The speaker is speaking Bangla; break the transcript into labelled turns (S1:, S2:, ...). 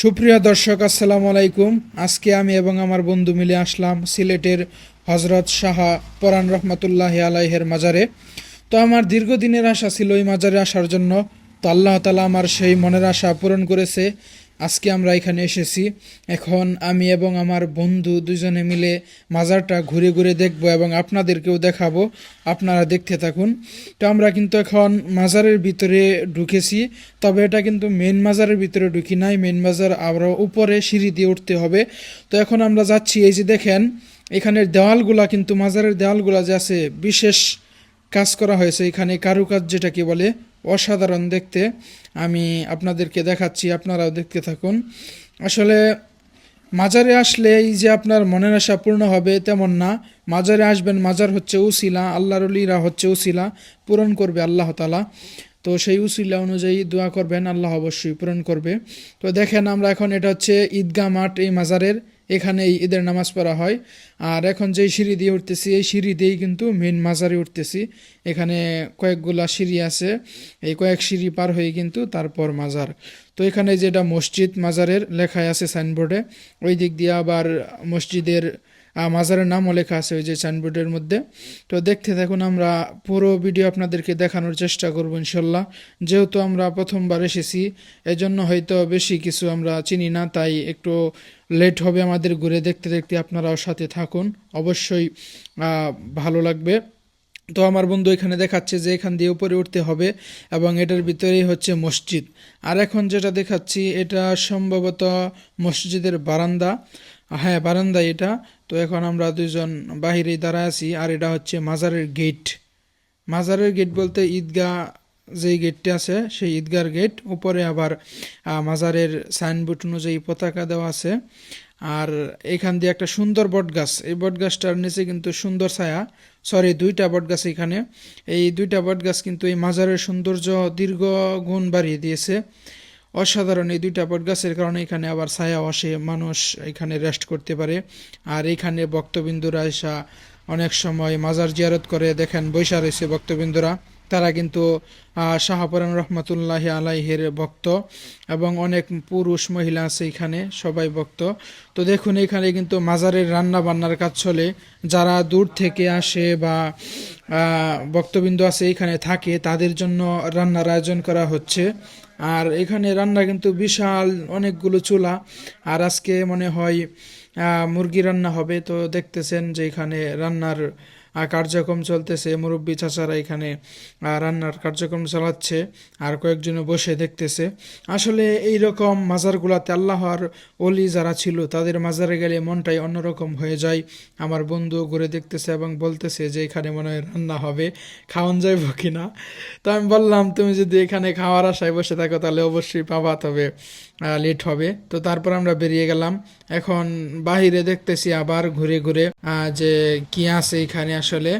S1: সুপ্রিয় দর্শক, আসসালামু আলাইকুম। আজকে আমি এবং আমার বন্ধু মিলে আসলাম সিলেটের হজরত শাহা পরান রহমতুল্লাহ আলাইহের মাজারে। তো আমার দীর্ঘদিনের আশা ছিল ওই মাজারে আসার জন্য। তো আল্লাহ তালা আমার সেই মনের আশা পূরণ করেছে। আজকে আমরা এখানে এসেছি। এখন আমি এবং আমার বন্ধু দুজনে মিলে মাজারটা ঘুরে ঘুরে দেখব এবং আপনাদেরকেও দেখাবো। আপনারা দেখতে থাকুন। তো আমরা কিন্তু এখন মাজারের ভিতরে ঢুকেছি। তবে এটা কিন্তু মেন মাজারের ভিতরে ঢুকি নাই। মেন মাজার আরও উপরে সিঁড়ি দিয়ে উঠতে হবে। তো এখন আমরা যাচ্ছি। এই যে দেখেন, এখানের দেওয়ালগুলা কিন্তু মাজারের দেওয়ালগুলা যে আছে, বিশেষ কাজ করা হয়েছে। এখানে কারুকাজ যেটাকে বলে, অসাধারণ দেখতে। আমি আপনাদেরকে দেখাচ্ছি, আপনারাও দেখতে থাকুন। আসলে মাজারে আসলে এই যে আপনার মনের আশা পূর্ণ হবে তেমন না। মাজারে আসবেন, মাজার হচ্ছে উসিলা, আল্লাহর অলিরা হচ্ছে উসিলা, পূরণ করবে আল্লাহ তালা তো সেই উসিলা অনুযায়ী দোয়া করবেন, আল্লাহ অবশ্যই পূরণ করবে। তো দেখেন আমরা এখন এটা হচ্ছে ঈদগাহ মাঠ এই মাজারের। এখানে ঈদের নামাজ পড়া হয়। আর এখন যেই সিঁড়ি দিয়ে উঠতেছি, এই সিঁড়ি দিয়েই কিন্তু মেন মাজারে উঠতেছি। এখানে কয়েকগুলা সিঁড়ি আছে। এই কয়েক সিঁড়ি পার হয়ে কিন্তু তারপর মাজার। তো এখানে যেটা মসজিদ, মাজারের লেখায় আছে সাইনবোর্ডে। ওই দিক দিয়ে আবার মসজিদের মাজারের নামও লেখা আছে ওই যে সাইনবোর্ডের মধ্যে। তো দেখতে থাকুন, আমরা পুরো ভিডিও আপনাদেরকে দেখানোর চেষ্টা করব ইনশাল্লাহ। যেহেতু আমরা প্রথমবার এসেছি, এজন্য হয়তো বেশি কিছু আমরা চিনি না, তাই একটু লেট হবে আমাদের ঘুরে দেখতে দেখতে আপনারাও সাথে থাকুন। অবশ্যই ভালো লাগবে। তো আমার বন্ধু এখানে দেখাচ্ছে যে এখান দিয়ে উপরে উঠতে হবে এবং এটার ভিতরেই হচ্ছে মসজিদ। আর এখন যেটা দেখাচ্ছি, এটা সম্ভবত মসজিদের বারান্দা। হ্যাঁ বারান্দা এটা। তো এখন আমরা দুজন বাহিরে দাঁড়ায় আছি, আর এটা হচ্ছে মাজারের গেট। মাজারের গেট বলতে ঈদগাহ যেই গেটটা আছে, সেই ঈদগার গেট। উপরে আবার মাজারের সাইনবোর্ড অনুযায়ী পতাকা দেওয়া আছে। আর এখান দিয়ে একটা সুন্দর বট গাছ এই বট গাছটার নিচে কিন্তু সুন্দর ছায়া। সরি দুইটা বট গাছ এখানে। এই দুইটা বট গাছ কিন্তু এই মাজারের সৌন্দর্য দীর্ঘ গুণ বাড়িয়ে দিয়েছে। অসাধারণ এই দুইটা বট গাছের কারণে এখানে আবার ছায়া আসে, মানুষ এখানে রেস্ট করতে পারে। আর এখানে ভক্তবিন্দুরা এসা অনেক সময় মাজার জিয়ারত করে, দেখেন বৈশা রয়েছে বক্তবিন্দুরা তারা কিন্তু শাহপরান রহমতুল্লাহ আলাইহের ভক্ত এবং অনেক পুরুষ মহিলা আছে এখানে, সবাই ভক্ত। তো দেখুন, এখানে কিন্তু মাজারের রান্না বান্নার কাজ চলে। যারা দূর থেকে আসে বা ভক্তবিন্দু আছে এখানে থাকে, তাদের জন্য রান্নার আয়োজন করা হচ্ছে। আর এখানে রান্না কিন্তু বিশাল, অনেকগুলো চুলা। আর আজকে মনে হয় মুরগি রান্না হবে। তো দেখতেছেন যে এখানে রান্নার কার্যক্রম চলতেছে, মুরব্বী চাচারা এখানে রান্নার কার্যক্রম চালাচ্ছে, আর কয়েকজনে বসে দেখতেছে। আসলে এই রকম মাজারগুলাতে আল্লাহর অলি যারা ছিল, তাদের মাজারে গেলে মনটাই অন্যরকম হয়ে যায়। আমার বন্ধু ঘুরে দেখতেছে এবং বলতেছে যে এখানে মনে হয় রান্না হবে, খাওয়ান যাইব কিনা। তো আমি বললাম, তুমি যদি এখানে খাওয়ার আশায় বসে থাকো, তাহলে অবশ্যই পাবা, তবে লেট হবে। তো তারপর আমরা বেরিয়ে গেলাম। এখন বাহিরে দেখতেছি আবার ঘুরে ঘুরে যে কি আছে এখানে আসলে